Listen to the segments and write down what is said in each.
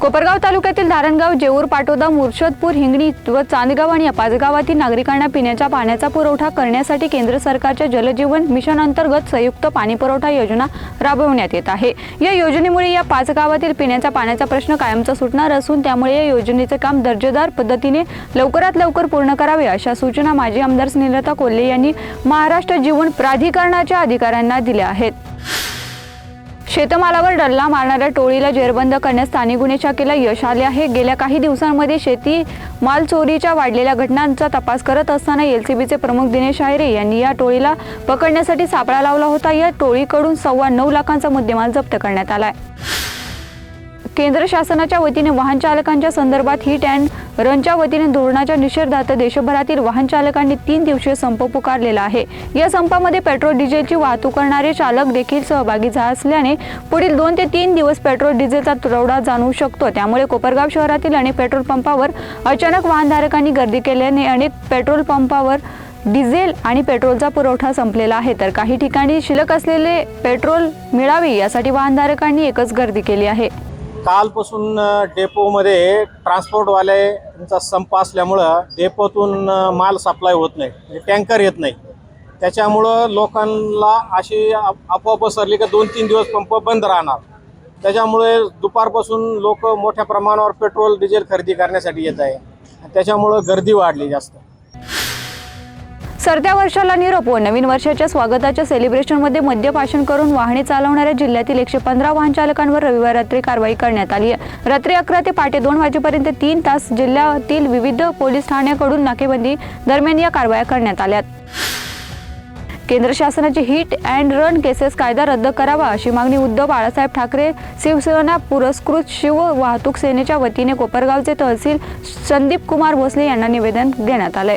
कोपरगाव तालुक्यातील धारणगाव जेऊर पाटोदा मुर्शदपूर हिंगणी व चांदगाव आणि या गावातील नागरिकांना पिण्याच्या पाण्याचा पुरवठा करण्यासाठी केंद्र सरकारच्या जलजीवन मिशन अंतर्गत संयुक्त पाणी पुरवठा योजना राबवण्यात येत आहे. या योजनेमुळे या पाच गावातील पिण्याच्या पाण्याचा प्रश्न कायमचा सुटणार असून त्यामुळे या योजनेचे काम दर्जेदार पद्धतीने लवकरात लवकर पूर्ण करावे अशा सूचना माजी आमदार स्नेहलता कोल्हे यांनी महाराष्ट्र जीवन प्राधिकरणाच्या अधिकाऱ्यांना दिल्या आहेत. शेतमालावर डल्ला मारणाऱ्या टोळीला जेरबंद करण्यास स्थानिक गुन्हे शाखेला यश आले आहे. गेल्या काही दिवसांमध्ये शेती माल चोरीच्या वाढलेल्या घटनांचा तपास करत असताना एलसीबीचे प्रमुख दिनेश आयरे यांनी या टोळीला पकडण्यासाठी सापळा लावला होता. या टोळीकडून सव्वा नऊ लाखांचा मुद्देमाल जप्त करण्यात आला आहे. केंद्र शासनाच्या वतीने वाहन चालकांच्या संदर्भात हिट अँड रनच्या वतीने धोरणाच्या निषेधार्थ देशभरातील वाहन चालकांनी तीन दिवसीय संप पुकारलेला आहे. या संपामध्ये पेट्रोल डिझेलची वाहतूक करणारे चालक देखील सहभागी झाले असल्याने पुढील दोन ते तीन दिवस पेट्रोल डिझेलचा तुरवडा जाणवू शकतो. त्यामुळे कोपरगाव शहरातील अनेक पेट्रोल पंपावर अचानक वाहनधारकांनी गर्दी केल्याने अनेक पेट्रोल पंपावर डिझेल आणि पेट्रोलचा पुरवठा संपलेला आहे. तर काही ठिकाणी शिल्लक असलेले पेट्रोल मिळावे यासाठी वाहनधारकांनी एकच गर्दी केली आहे. कालपासून डेपोमध्ये ट्रान्सपोर्टवाल्यांचा संप असल्यामुळं डेपोतून माल सप्लाय होत नाही. म्हणजे टँकर येत नाही. त्याच्यामुळं लोकांना अशी अफवा पसरली की दोन तीन दिवस पंप बंद राहणार. त्याच्यामुळे दुपारपासून लोक मोठ्या प्रमाणावर पेट्रोल डिझेल खरेदी करण्यासाठी येत आहे. त्याच्यामुळं गर्दी वाढली जास्त. सरत्या वर्षाला निरोप व नवीन वर्षाच्या स्वागताच्या सेलिब्रेशनमध्ये मद्यपाशन करून वाहने चालवणाऱ्या जिल्ह्यातील एकशे पंधरा वाहन चालकांवर रविवार रात्री कारवाई करण्यात आली आहे. रात्री अकरा ते पहाटे दोन वाजेपर्यंत तीन तास जिल्ह्यातील विविध पोलीस ठाण्याकडून नाकेबंदी दरम्यान या कारवाया करण्यात आल्या केंद्र शासनाची हिट अँड रन केसेस कायदा रद्द करावा अशी मागणी उद्धव बाळासाहेब ठाकरे शिवसेना पुरस्कृत शिव वाहतूक सेनेच्या वतीने कोपरगावचे तहसील संदीप कुमार भोसले यांना निवेदन देण्यात आलंय.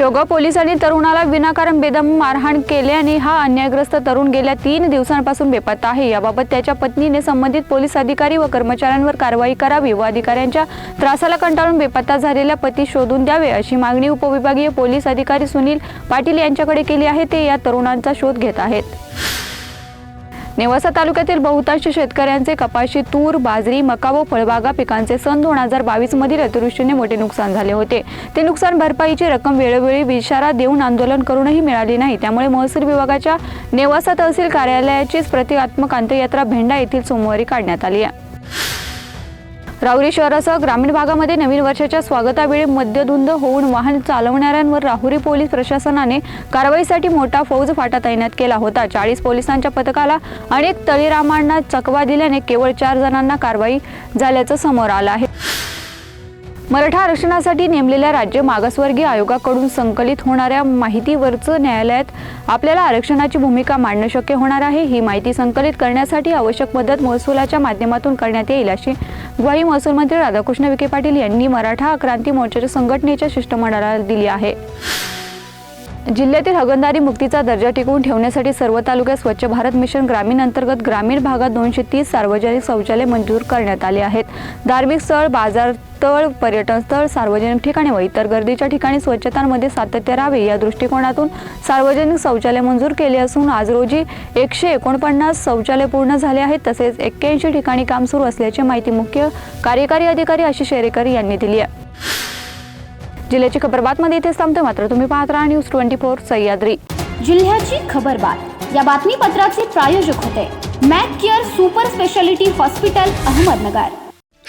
शेवगाव पोलिसांनी तरुणाला विनाकारण बेदम मारहाण केल्याने हा अन्यायग्रस्त तरुण गेल्या तीन दिवसांपासून बेपत्ता आहे. याबाबत त्याच्या पत्नीने संबंधित पोलीस अधिकारी व कर्मचाऱ्यांवर कारवाई करावी व अधिकाऱ्यांच्या त्रासाला कंटाळून बेपत्ता झालेल्या पती शोधून द्यावे अशी मागणी उपविभागीय पोलीस अधिकारी सुनील पाटील यांच्याकडे केली आहे. ते या तरुणांचा शोध घेत आहेत. नेवासा तालुक्यातील बहुतांश शेतकऱ्यांचे कपाशी तूर बाजरी मका व फळबागा पिकांचे सन दोन हजार बावीस मधील अतिवृष्टीने मोठे नुकसान झाले होते. ते नुकसान भरपाईची रक्कम वेळोवेळी विशारा देऊन आंदोलन करूनही मिळाली नाही. त्यामुळे महसूल विभागाच्या नेवासा तहसील कार्यालयाचीच प्रतिकात्मक अंत्ययात्रा भेंडा येथील सोमवारी काढण्यात आली आहे. राहुरी शहरासह ग्रामीण भागामध्ये नवीन वर्षाच्या स्वागतावेळी मद्यधुंद होऊन वाहन चालवणाऱ्यांवर राहुरी पोलीस प्रशासनाने कारवाईसाठी मोठा फौज फाटा तैनात केला होता. चाळीस पोलिसांच्या पथकाला अनेक तळीरामांना चकवा दिल्याने केवळ चार जणांना कारवाई झाल्याचं समोर आलं आहे. मराठा आरक्षणासाठी नेमलेल्या राज्य मागासवर्गीय आयोगाकडून संकलित होणाऱ्या माहितीवरचं न्यायालयात आपल्याला आरक्षणाची भूमिका मांडणं शक्य होणार आहे ही माहिती संकलित करण्यासाठी आवश्यक मदत महसुलाच्या माध्यमातून करण्यात येईल अशी ग्वाही महसूल मंत्री राधाकृष्ण विखे पाटील यांनी मराठा क्रांती मोर्चाच्या संघटनेच्या शिष्टमंडळाला दिली आहे. जिल्ह्यातील हगणदारी मुक्तीचा दर्जा टिकवून ठेवण्यासाठी सर्व तालुक्यात स्वच्छ भारत मिशन ग्रामीण अंतर्गत ग्रामीण भागात दोनशे तीस सार्वजनिक शौचालय मंजूर करण्यात आले आहेत. धार्मिक स्थळ बाजार स्थळ पर्यटन स्थळ सार्वजनिक ठिकाणी व इतर गर्दीच्या ठिकाणी स्वच्छतांमध्ये सातत्य राहावे या दृष्टिकोनातून सार्वजनिक शौचालय मंजूर केले असून आज रोजी एकशे एकोणपन्नास शौचालय पूर्ण झाले आहेत तसेच एक्क्याऐंशी ठिकाणी काम सुरू असल्याची माहिती मुख्य कार्यकारी अधिकारी आशिष शेरेकर यांनी दिली आहे. जिल्ह्याची खबर बातमध्ये इथेच थांबते मात्र तुम्ही पाहत राहा न्यूज ट्वेंटी फोर सह्याद्री. जिल्ह्याची खबरबात या बातमीपत्राचे प्रायोजक होते Mac care super speciality hospital Ahmednagar.